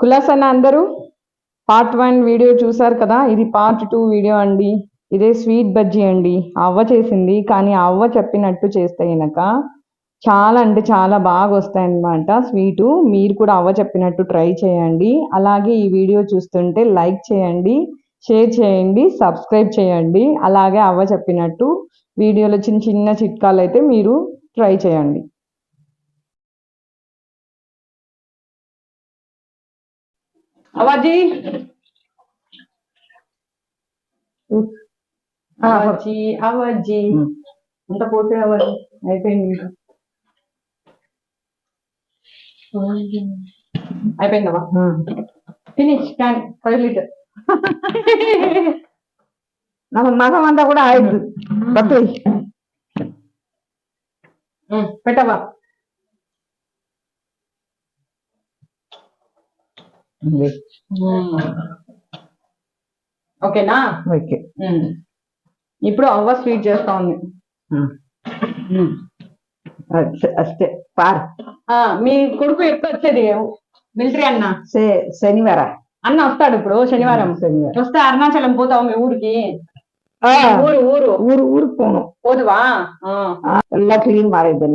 కులాసన అందరూ part one video చూసారు కదా? ఇది పార్ట్ టూ వీడియో అండి. ఇదే స్వీట్ బజ్జీ అండి. అవ్వ చేసింది కానీ అవ్వ చెప్పినట్టు చేస్తే కనుక చాలా అంటే చాలా బాగా వస్తాయి అన్నమాట. స్వీటు మీరు కూడా అవ్వ చెప్పినట్టు ట్రై చేయండి. అలాగే ఈ వీడియో చూస్తుంటే లైక్ చేయండి షేర్ చేయండి సబ్స్క్రైబ్ చేయండి. అలాగే అవ్వ చెప్పినట్టు వీడియోలో చిన్న చిన్న చిట్కాలు అయితే మీరు ట్రై చేయండి. అవ్వజీ అవజ్జి అవజ్జి అంత పోతే అవజ్జి అయిపోయింది ఇంకా అయిపోయిందమ్మా ఫినిష్ క్యాన్ ఫైవ్ లీటర్ ನಮ್ಮ ಮಗ ಅಂದ ಕೂಡ ಆಯ್ತು ಬರ್ತೇವೆ పెట్టవా ఓకేనా? ఓకే. ఇప్పుడు అవ్వ స్వీట్ చేస్తా ఉంది. అస్తే పార్. మీ కొడుకు ఎప్పుడు వచ్చేది? మిలిటరీ అన్న? శనివారం. అన్న వస్తాడు ఇప్పుడు శనివారం. శనివారం. వస్తే అరుణాచలం పోతావు మీ ఊరికి. ఊరు ఊరు. ఊరు ఊరు పోను. పోదువా? ఎలా క్లీన్ మారేది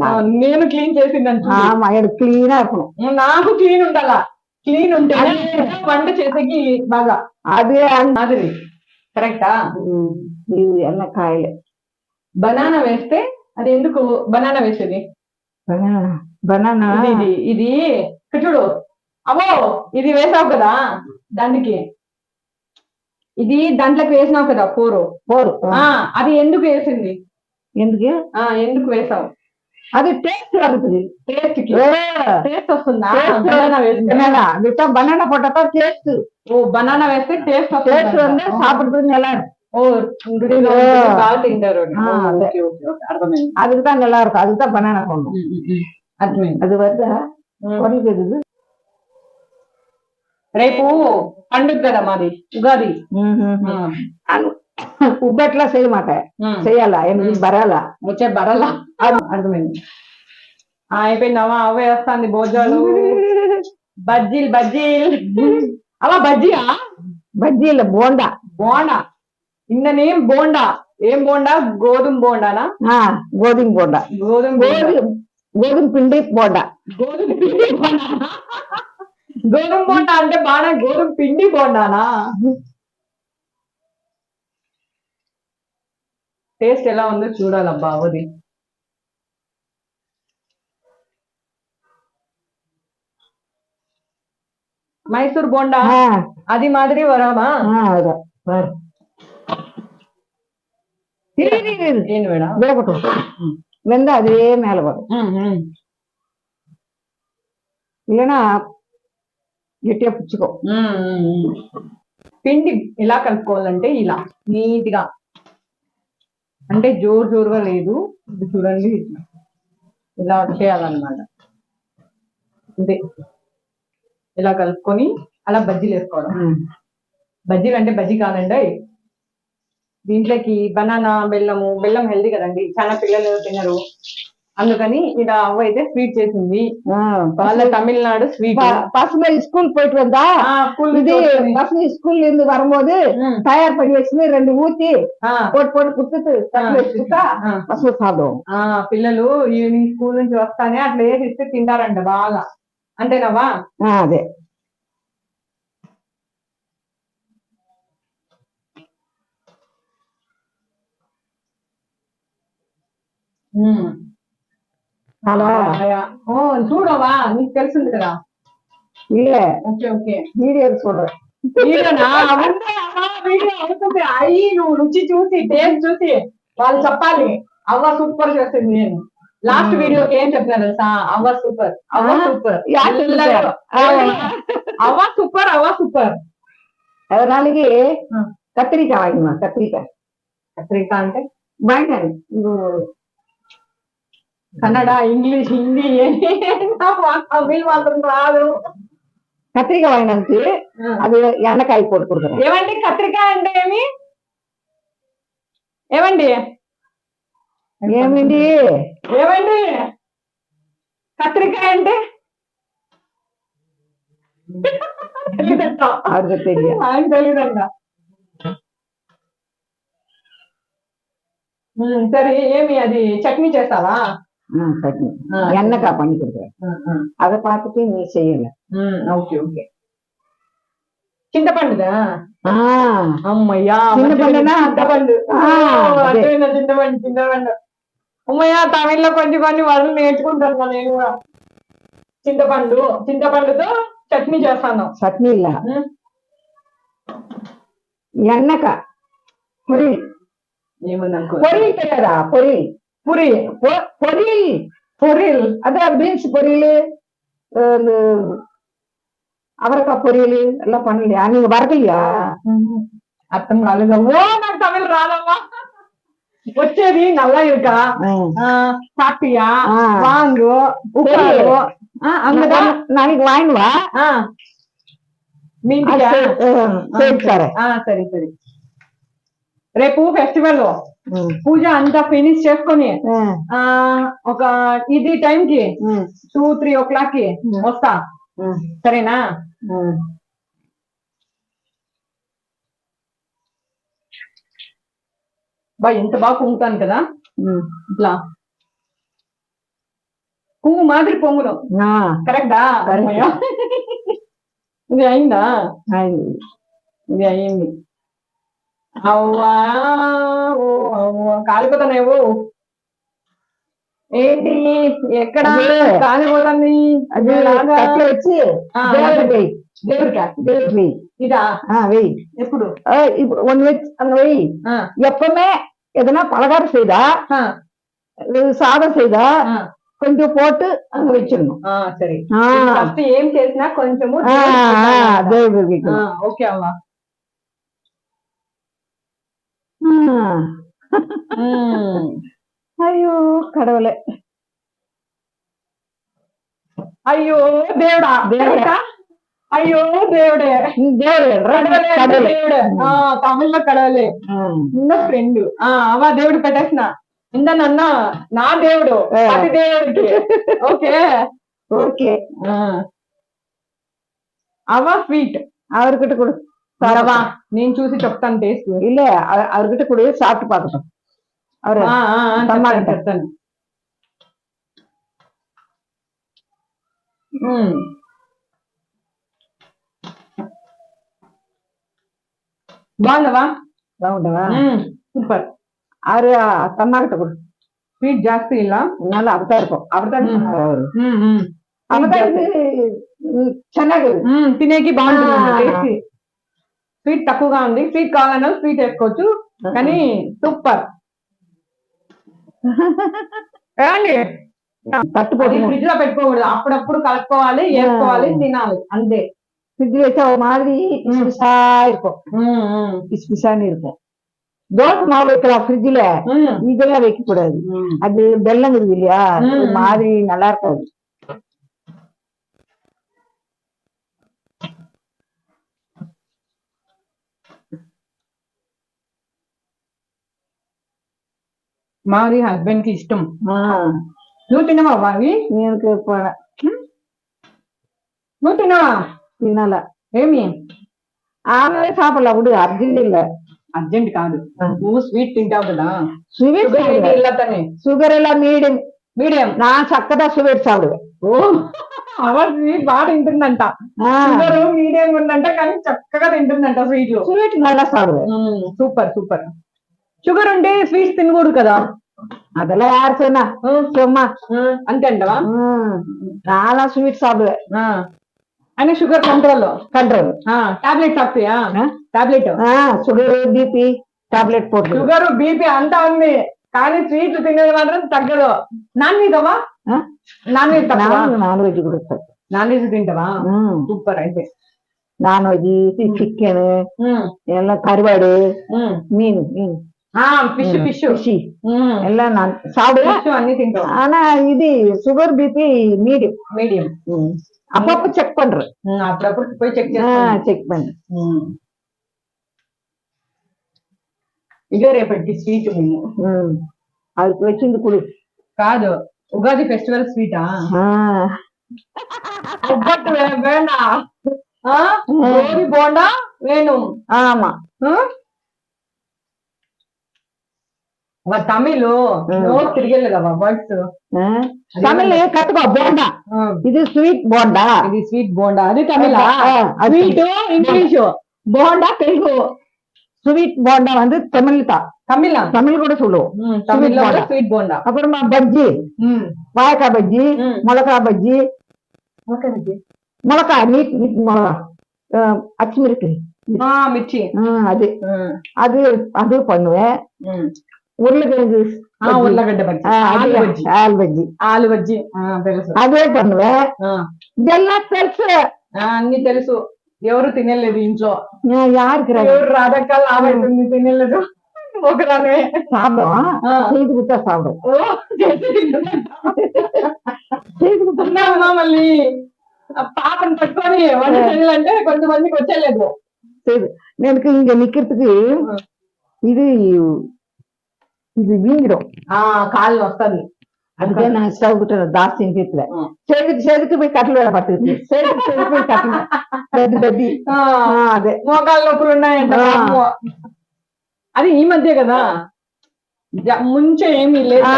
నేను క్లీన్ చేసిందంటే క్లీన్ నాకు క్లీన్ ఉండాలా? క్లీన్ ఉంటే వంట చేసేకి బాగా. అదే మాదిరి కరెక్టా? ఇవి కాయలే. బనానా వేస్తే అది ఎందుకు బనానా వేసేది? బనానా? ఇది ఇది చూడు. అవో ఇది వేసావు కదా దానికి. ఇది దాంట్లోకి వేసినావు కదా పోరు. పోరు. అది ఎందుకు వేసింది? ఎందుకు? ఎందుకు వేసావు? அது டேஸ்ட் வருது டேస్ట్ వస్తుందా బనానా వేస్తున్నా విట్ట బనానా పోటప్ప టేస్ట్ ఓ బనానా వేస్తే టేస్ట్ టేస్ట్ వంద சாப்பிடுறது நல்லா ஓ அதுதான் நல்லா இருக்கும் அதுதான் பனானா போடணும் அது வருதா குறைக்குது రేపు పండుగ కదా మాది ఉగాది ఉబ్బట్లా చేయమాట. ఉమ్. చెయ్యాలా ఎనిమిది బరాలా? వచ్చే బరలా? అర్థమైంది. ఆ, అయిపోయిందమ్మా అవే వేస్తాంది భోజనాలు. బజ్జీలు బజ్జీలు. అలా బజ్జీయా? బజ్జీల బోండా. బోండా. ఇన్ననేం బోండా. ఏం బోండా? గోధుమ బోండానా? ఆ, గోధుమ బోండా. గోధుమ బోండా. గోధుమ గోధుమ పిండి బోండా. గోధుమ పిండి బోండా గోధుమ బోండా అంటే బాగా గోధుమ పిండి బోండానా? టేస్ట్ ఎలా ఉందో చూడాలబ్బా అవది మైసూర్ బోండా ఆ, అది మాదిరి వరామా ఆ, అదే. பாரு. இரு, இரு, இரு. ಏನು ಬೇಡ வேகட்டும் வெந்த அதே மேல வரும் ಹ್ಮ್ ಹ್ಮ್ இல்லைன்னா గట్టిగా పుచ్చుకో మ్మ్, మ్మ్, మ్మ్. పిండి ఎలా కలుపుకోవాలంటే ఇలా నీట్ గా అంటే జోరు జోరుగా లేదు. ఇది చూడండి. ఇలా చేయాలన్నమాట. అంతే. ఇలా కలుపుకొని అలా బజ్జీలు వేసుకోవడం. బజ్జీలు అంటే బజ్జీ కాదండి. దీంట్లోకి బనానా బెల్లము బెల్లం హెల్దీ కదండి. చాలా పిల్లలు తినరు. అందుకని ఇలా అవ్వ అయితే స్వీట్ చేసింది వాళ్ళ తమిళనాడు స్వీట్ ப- பசங்க ஸ்கூல் போயிட்டு வந்தா இது பசங்க ஸ்கூல்ல இருந்து வரும்போது தயார் பண்ணி வச்சுன்னு ரெண்டு ஊத்தி போட்டு போட்டு குடுத்துட்டு தட்டுல வச்சு கொடுத்தா பசங்க சாப்பிடுவோம் ఆ పిల్లలు ఈవినింగ్ స్కూల్ నుంచి వస్తానే అట్లా వేసి ఇస్తే తింటారంట బాగా అంతేనవా ఆ, అదే అలా ఓ చూడవా నీకు తెలిసింది కదా இல்ல ఓకే ఓకే வீடியோ சொல்றேன் వీడియోనా అవునా? వీడియో అవుతుంది అయ్యి నువ్వు రుచి చూసి టేస్ట్ చూసి వాళ్ళు చెప్పాలి అవ్వ సూపర్ చేస్తుంది నేను లాస్ట్ మ్మ్. వీడియోకి ఏం చెప్పినా తెలుసా అవ్వ సూపర్ అవ్వ ఆ? సూపర్ யார் சொல்லுது? అవ్వ సూపర్ అవ్వ సూపర్ அதனாலக்கு ஆ. கத்திரிக்காய் வாங்கிமா கத்திரிக்காய் కత్రికా అంటే வாங்கினாரு కన్నడ ఇంగ్లీష్ హిందీ తమిళ మాత్రం రాదు. కత్రిక వాయినంతి. అది ఎనకాయ కొడుకుడు ఏమండి కత్రిక అంటే ఏమి? ఏమండి? ఏమండి? ఏమండి? కత్రిక అంటే? సరే ఏమి అది? చట్నీ చేస్తావా? சட்னி என்னக்கா பண்ணி கொடுக்குறேன். அதை பார்த்துட்டு நீ செய்யல ஓகே ஓகே. சின்ன பண்டுதா? அம்மையா சின்ன பண்டுனா నేను చింతపండు చింతపండుతో చట్నీ చేస్తాను చట్నీ ఇలా ఎన్నక పొరి పొరి తెలియదా పొరి புரியும் பொரில் பொரியல் அதான் பீன்ஸ் பொரியல் இந்த அவரக்காய் பொரியல் எல்லாம் பண்ணலையா? நீங்க வரலையா? அத்தனை நாளுங்க. ஓ நான் தமிழ் ராதம்மா. ஒச்சேரி நல்லா இருக்கா? சாப்பிட்டியா? வாங்கு அங்கதான் நாளைக்கு வாங்கினுவா மீன் சரி. சரி சரி. రేపు ఫెస్టివల్ పూజ అంతా ఫినిష్ చేసుకొని ఆ. ఒక ఇది టైం కి టూ త్రీ ఓ క్లాక్కి వస్తా. సరేనా? బా ఎంత బాగా కుంగుతాను కదా? ఇట్లా. కుంగు మాదిరి పొంగును. కరెక్టా. ఇది అయిందా. ఇది అయింది. అవ్వా ఓ అవ్వ కాలిపోతున్నావు ఏంటి ఎక్కడ అదే. కాలిపోతుంది అది ఎలాగా? కట్లు వచ్చి ఆ, దేవుడికి వెయ్యి దేవుడికా దేవుడికి వెయ్యి ఇదా ఆ, వెయ్యి ఎప్పుడు ఆ, ఇప్పుడు ஒன்னு வச்சு அங்க வெய் ఆ, எப்பவுமே எதனா பலகாரம் செய்தா ఆ, இது சாதம் செய்தா ఆ, கொஞ்சம் போட்டு அங்க வச்சிடணும் ఆ, సరే ఆ, ఫస్ట్ ఏం చేసినా కొంచెము ఆ, దేవుడికి ఆ, పెట్టాలన్నమాట. దేవుడికి ఆ, வைக்கணும். ఓకే అవ్వా ఆ. ఉమ్. అయ్యో கடவுளே అయ్యో దేవుడా దేవుడా. అయ్యో దేవుడే దేవుడు కడవలే అంటే கடவுளே దేవుడే ఆ తమిళ్లో కడవలే ఉన్న ఫ్రెండ్ ఆ అవా దేవుడు పెట్టేసిన ఇంద నన్న నా దేవుడు ఆ. అతి దేవుడికి ఓకే ஓகே అవా స్వీట్ அவர்கிட்ட கொடு సరవా నేను చూసి చెప్తాను టేస్ట్ ఇల్లే అరగట కూడా సాఫ్ట్ పాకటం చెప్తాను బాగుండవా బాగుండవా సూపర్ ఆరు తన్నాగట కూడా ಸ್ವೀಟ್ ಜಾಸ್ತಿ ಇಲ್ಲ ನಾಳೆ ಆಗ್ತಾ ಇರ್ಕೋ ಅವ್ರದ್ದು ಹ್ಮ್ ಹ್ಮ್ ಚೆನ್ನಾಗಿದೆ ಹ್ಮ್ ತಿನ್ನಕ್ಕೆ ಬಾಂಡ್ ಟೇಸ್ಟಿ టేస్టీ స్వీట్ తక్కువగా ఉంది స్వీట్ కావాలన్నా స్వీట్ వేసుకోవచ్చు కానీ సూపర్ ఏమండి தட்டு అది போட்டு ఫ్రిడ్జ్ లో పెట్టుకోకూడదు అప్పుడప్పుడు కలుపుకోవాలి వేసుకోవాలి తినాలి అంతే ஃப்ரிட்ஜ் வச்சா ஒரு மாதிரி பிசு பிசா இருக்கும் మ్మ్, మ్మ్. பிசு பிசான்னு இருக்கும் தோசை மாவு வைக்கலாம் ஃப்ரிட்ஜ்ல మ్మ్. இதெல்லாம் வைக்க கூடாது మ్మ్. அது வெள்ளம் இருக்குது இல்லையா ம், ஒரு ம். மாதிரி நல்லா இருக்காது மாறி ஹஸ்பண்ட்க்கு இஷ்டம் நூத்தினவா வாவி నేను నువ్వు తినవా? తినాల. ఏమి? ఆమె చేపల ఉడు అర్జెంట్ ఇల్ల. అర్జెంట్ కాదు. నువ్వు స్వీట్ తింటావు కదా. స్వీట్ ఇల్లతనే షుగర్ ఇలా మీడియం? మీడియం? నా చక్కదా స్వీట్ సావుడు ఓ అవర్ స్వీట్ బాగా తింటుందంట. షుగర్ మీడియం ఉందంట కానీ చక్కగా తింటుందంట స్వీట్ స్వీట్ నల్ల సాగు సూపర్ సూపర్. షుగర్ ఉంటే స్వీట్స్ తినకూడదు కదా. ಅದೆಲ್ಲ ಯಾರು ಚೆನ್ನ ಸೊಮ್ಮ ಅಂತಂಡವಾ ನಾಲ ಸ್ವೀಟ್ಸ್ ಆದ್ರೆ ಹಂಗೆ ಶುಗರ್ ಕಂಟ್ರೋಲ್ ಕಂಟ್ರೋಲ್ ಟ್ಯಾಬ್ಲೆಟ್ಸ್ ಹಾಕ್ತೀಯಾ ట్యాబ్లెట్ షుగర్ బీపీ టాబ్లెట్ పోతుంది. షుగర్ బీపీ అంతా ఉంది. కానీ స్వీట్లు తినేది మాత్రం తగ్గదు. నాన్ వెజ్ అవా నాన్ వెజ్ నాన్ వెజ్ కూడా నాన్ వెజ్ తింటావా? సూపర్ అయితే. నాన్ వెజ్ చికెన్ ಎಲ್ಲ ಕರಿವಾಡು ಮೀನು ಮೀನು పిషు పిషు ఎలా సాడు ఆనా ఇది షుగర్ బీపీ మీడియం. మీడియం. అప్పప్పుడు చెక్ పండ్రు అప్పుడప్పుడు పోయి చెక్ చెక్ పండ్రు ఇదే రేపటికి స్వీట్ మేము. అది వచ్చింది కుడు. కాదు ఉగాది ఫెస్టివల్ స్వీటా? ఒక్కటి వేణా. గోబీ బోండా వేణు. ఆమా. ಅವ ತಮಿಳು ನೋಡ್ ತಿರ್ಗಿಲ್ಲದವ ವರ್ಡ್ಸ್ ತಮಿಳ್ ಕತ್ಕೋ ಬೋಂಡಾ ಇದು ಸ್ವೀಟ್ ಬೋಂಡಾ ಇದು ಸ್ವೀಟ್ ಬೋಂಡಾ ಅದು ತಮಿಳ್ போண்டா. தெலுங்கு. ஸ்வீட் போண்டா வந்து தமிழ் தான். தமிழா? தமிழ் கூட சொல்லுவோம். தமிழ்ல ஸ்வீட் போண்டா. அப்புறமா பஜ்ஜி. வாயக்காய் பஜ்ஜி மிளகா பஜ்ஜி. மிளகா பஜ்ஜி. மிளகா நீட் நீட் மிளகா அச்சுமிருக்கு மிர்ச்சி. அது. அது அது பண்ணுவேன். உருளைக்கிழங்கு ఆ, బజ్జీ. ఉర్లగడ్డ బజ్జీ ஆ, அது ఆలు బజ్జీ ஆல் பஜ்ஜி ఆలు బజ్జీ ఆ, తెలుసు அதே பண்ணுவேன் ఆ, இதெல்லாம் తెలుసు ఆ, అన్ని తెలుసు ఎవరు తినలేదు ఇంట్లో நான் யாருக்கு ఎవరు రాధక్క లాభైతుంది తినలేదు ఒకదానే சாப்பிடுவோம் ஆ. செய்து கொடுத்தா சாப்பிடுவோம் ఓ, చేసి తింటున్నాను. செய்து கொடுத்தா ఉన్నామా మళ్ళీ ఆ పాపను పట్టుకొని వంట చేయాలంటే కొంతమందికి వచ్చేలేదు செய்து எனக்கு இங்க நிக்கிறதுக்கு ఇది వీంగిరం ఆ కాళ్ళు వస్తుంది అందుకే నా ఇష్టం కుట్టారు దాస్యం చేతుల చేతికి చేతికి పోయి కట్టలు వేల పట్టుకుంది చేతికి చేతికి పోయి కట్టలు. పెద్ద పెద్ద. అదే. మోకాళ్ళ నొప్పులు ఉన్నాయంట అది ఈ మధ్య కదా? ముంచే ఏమీ లేదు.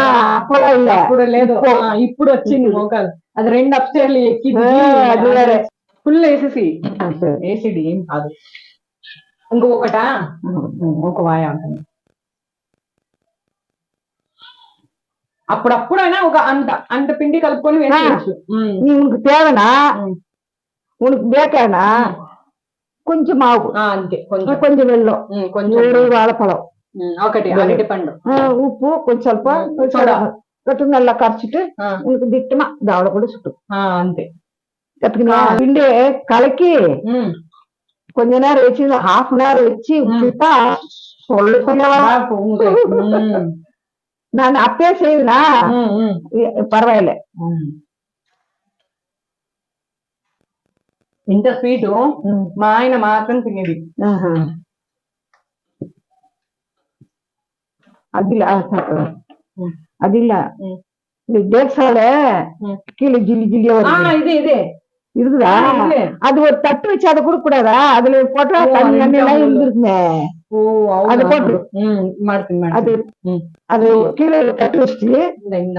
అప్పుడు లేదు. ఇప్పుడు. వచ్చింది మోకాలు. అది రెండు అప్స్టేర్లు ఎక్కి ఫుల్ వేసేసి. వేసిడి ఏం కాదు. ఇంకొకట? ఇంకొక వాయ ఉంటుంది. అప్పుడప్పుడైనా ఒక అంత అంత పిండి కలుపుకొని వేసుకోవచ్చు నీకు తేవనా ఉనికి బేకేనా కొంచెం ఆవు అంతే కొంచెం కొంచెం వెళ్ళం కొంచెం వాడపడం ఒకటి అరటి పండు ఉప్పు కొంచెం స్వల్ప கட்டு நல்லா கரைச்சிட்டு உனக்கு திட்டமா தாவளை கூட சுட்டும் பிண்டு கலக்கி கொஞ்ச நேரம் வச்சு ஹாஃப் அன் ஹவர் வச்சு சொல்ல நான் அப்பயே செய்வேனா ఉమ్, ఉమ్, பரவாயில்ல ఉమ్. ఇంత స్వీట్ మా ఆయన మాత్రం తినేది ஆஹா. அது இல்ல ஆ, சாப்பிடுறேன். ம். அது இல்ல ம். இந்த டேட்ஸோட ம். கீழே ஜில்லி ஜில்லியா ఆ, வருது ఇదే ఇదే இருக்குதா ஆ, இருக்கு. அது ஒரு தட்டு வச்சு அதை கொடுக்க கூடாதா அதுல போட்டா ஓ, தண்ணி அது தண்ணி எல்லாம் இருக்கு. இருந்திருக்குமே ಅದು ಕೊಟ್ರು ಹ್ಮ್ ಮಾಡ್ತೀನಿ ಅದು ಅದು ಕೀಳೆ ಕಟ್ಟಿಸ್ತಿ ಇಂದ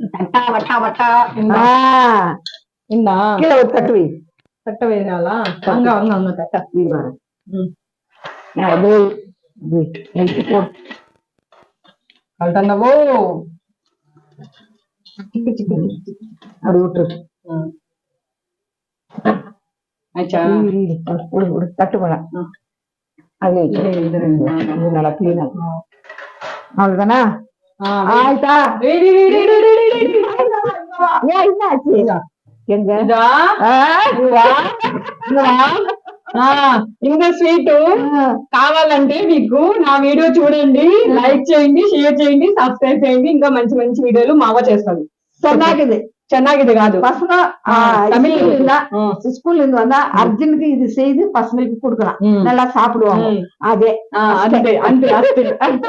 ತಟ್ಟ ವಟ ವಟ ಇಂದ ಕೀಳೆ ತಟ್ಟುವಿ ತಟ್ಟವೇನಲ್ಲ ಹಂಗ ಹಂಗ ಹಂಗ ತಟ್ಟ ಹ್ಮ್ ಅದು ಕಲ್ತಂದವು ಚಿಕ್ಕ ಚಿಕ್ಕ ಅದು ಬಿಟ್ರು ಹ್ಮ್ ಆಯ್ತಾ ತಟ್ಟು ಬೇಡ ఇంత ఇంకా స్వీట్ కావాలంటే మీకు నా వీడియో చూడండి లైక్ చేయండి షేర్ చేయండి సబ్స్క్రైబ్ చేయండి. ఇంకా మంచి మంచి వీడియోలు మావా చేస్తాను సో నాకు ఇది ಚೆನ್ನಾಗಿದೆ ಅದು ಪಸನ தமிழ்ல இருந்தா ஸ்கூல்ல இருந்து வந்தா அர்ஜுனுக்கு இது செய்து பசங்களுக்கு கொடுக்கலாம் நல்லா சாப்பிடுவாங்க அதே அன்பு அன்பு